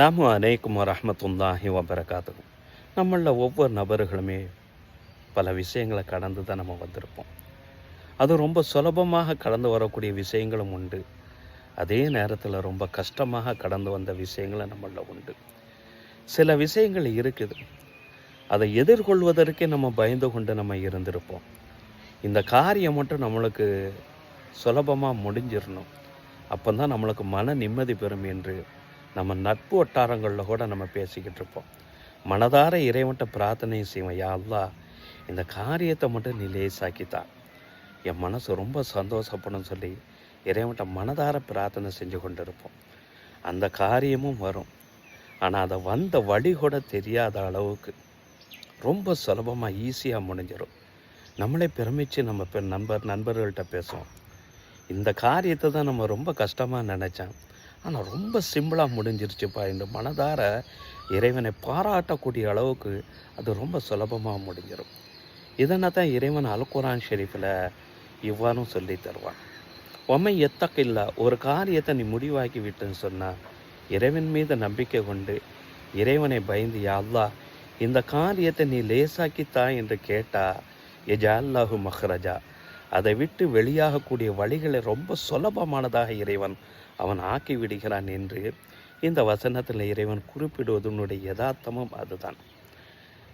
அஸ்ஸலாமு அலைக்கும் வரமத்துல்லாஹி வபரகாத்து நம்மளில் ஒவ்வொரு நபர்களுமே பல விஷயங்களை கடந்து தான் நம்ம வந்திருப்போம். அது ரொம்ப சுலபமாக கடந்து வரக்கூடிய விஷயங்களும் உண்டு. அதே நேரத்தில் ரொம்ப கஷ்டமாக கடந்து வந்த விஷயங்களும் நம்மளில் உண்டு. சில விஷயங்கள் இருக்குது. அதை எதிர்கொள்வதற்கே நம்ம பயந்து கொண்டு நம்ம இருந்திருப்போம். இந்த காரியம் மட்டும் நம்மளுக்கு சுலபமாக முடிஞ்சிடணும் அப்போ தான் நம்மளுக்கு மன நிம்மதி பெறும் என்று நம்ம நட்பு வட்டாரங்களில் கூட நம்ம பேசிக்கிட்டு இருப்போம். மனதார இறைவன்ட்ட பிரார்த்தனை செய்வேன் யா இந்த காரியத்தை மட்டும் நீ லேசாக்கித்தான் என் மனசு ரொம்ப சந்தோஷப்படும் சொல்லி இறைவன்ட்ட மனதார பிரார்த்தனை செஞ்சு கொண்டு இருப்போம் அந்த காரியமும் வரும். ஆனால் அதை வந்த வழி கூட தெரியாத அளவுக்கு ரொம்ப சுலபமாக ஈஸியாக முடிஞ்சிடும் நம்மளே பிரமிச்சு நம்ம பெ நண்பர் நண்பர்கள்ட்ட பேசுவோம். இந்த காரியத்தை தான் நம்ம ரொம்ப கஷ்டமாக நினச்சேன் ஆனால் ரொம்ப சிம்பிளாக முடிஞ்சிருச்சுப்பா. என்று மனதார இறைவனை பாராட்டக்கூடிய அளவுக்கு அது ரொம்ப சுலபமாக முடிஞ்சிடும் இதனை தான் இறைவன் அல்குரான் ஷெரீஃபில் இவ்வாறும் சொல்லி தருவான். உமை எத்தக்கில்ல ஒரு காரியத்தை நீ முடிவாக்கி விட்டுன்னு சொன்னால் இறைவன் மீது நம்பிக்கை கொண்டு இறைவனை பயந்து யா இந்த காரியத்தை நீ லேசாக்கித்தா? என்று கேட்டா எஜா அல்லாஹு மஹ்ரஜா அதை விட்டு வெளியாகக்கூடிய வழிகளை ரொம்ப சுலபமானதாக இறைவன் அவன் ஆக்கி விடுகிறான் என்று இந்த வசனத்தில் இறைவன் குறிப்பிடுவதனுடைய யதார்த்தமும் அதுதான்.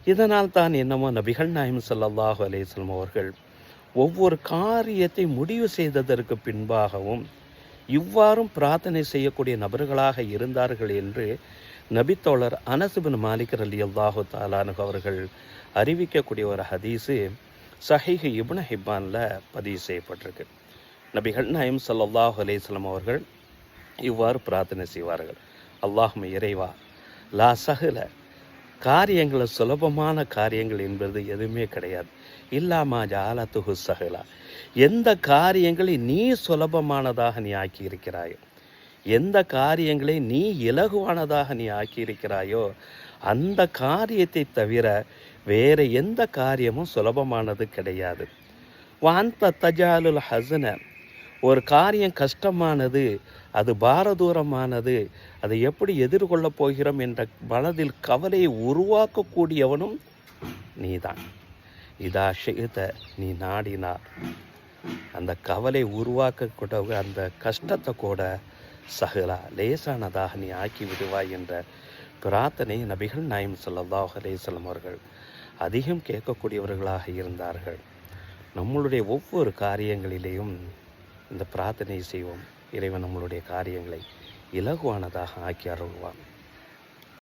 இதனால் தான் என்னமோ நபிகள் நாயம் சல்லாஹு அலேஸ்லம் அவர்கள் ஒவ்வொரு காரியத்தை முடிவு செய்ததற்கு பின்பாகவும் இவ்வாறும் பிரார்த்தனை செய்யக்கூடிய நபர்களாக இருந்தார்கள் என்று நபித்தோழர் அனசுபின் மாலிக் அலி அல்லாஹு தாலானு அவர்கள் அறிவிக்கக்கூடிய ஒரு ஹதீஸு சஹிஹ் இப்னு ஹிப்பானில் பதிவு செய்யப்பட்டிருக்கு. நபிகள் நாயம் ஸல்லல்லாஹு அலேஸ்லம் அவர்கள் இவ்வாறு பிரார்த்தனை செய்வார்கள். அல்லாஹும் இறைவா லா சஹில. காரியங்களை சுலபமான காரியங்கள் என்பது எதுவுமே கிடையாது. இல்லாமா ஜாலத்துஹு சஹலா. எந்த காரியங்களை நீ சுலபமானதாக நீ ஆக்கி இருக்கிறாயோ எந்த காரியங்களை நீ இலகுவானதாக நீ ஆக்கியிருக்கிறாயோ அந்த காரியத்தை தவிர வேறு எந்த காரியமும் சுலபமானது கிடையாது. வாந்த தஜாலுல் ஹசன ஒரு காரியம் கஷ்டமானது அது பாரதூரமானது அதை எப்படி எதிர்கொள்ளப் போகிறோம் என்ற மனதில் கவலையை உருவாக்கக்கூடியவனும் நீதான். இதா ஷெய்த நீ நாடினார். அந்த கவலை உருவாக்கக்கூட அந்த கஷ்டத்தை கூட சகலா லேசானதாக நீ ஆக்கி விடுவாய் என்ற பிரார்த்தனை நபிகள் நாயம் சல்லாஹ் அலைஹி அவர்கள் அதிகம் கேட்கக்கூடியவர்களாக இருந்தார்கள். நம்மளுடைய ஒவ்வொரு காரியங்களிலேயும் இந்த பிரார்த்தனை செய்வோம். இறைவன் நம்மளுடைய காரியங்களை இலகுவானதாக ஆக்கி அருள்வான்.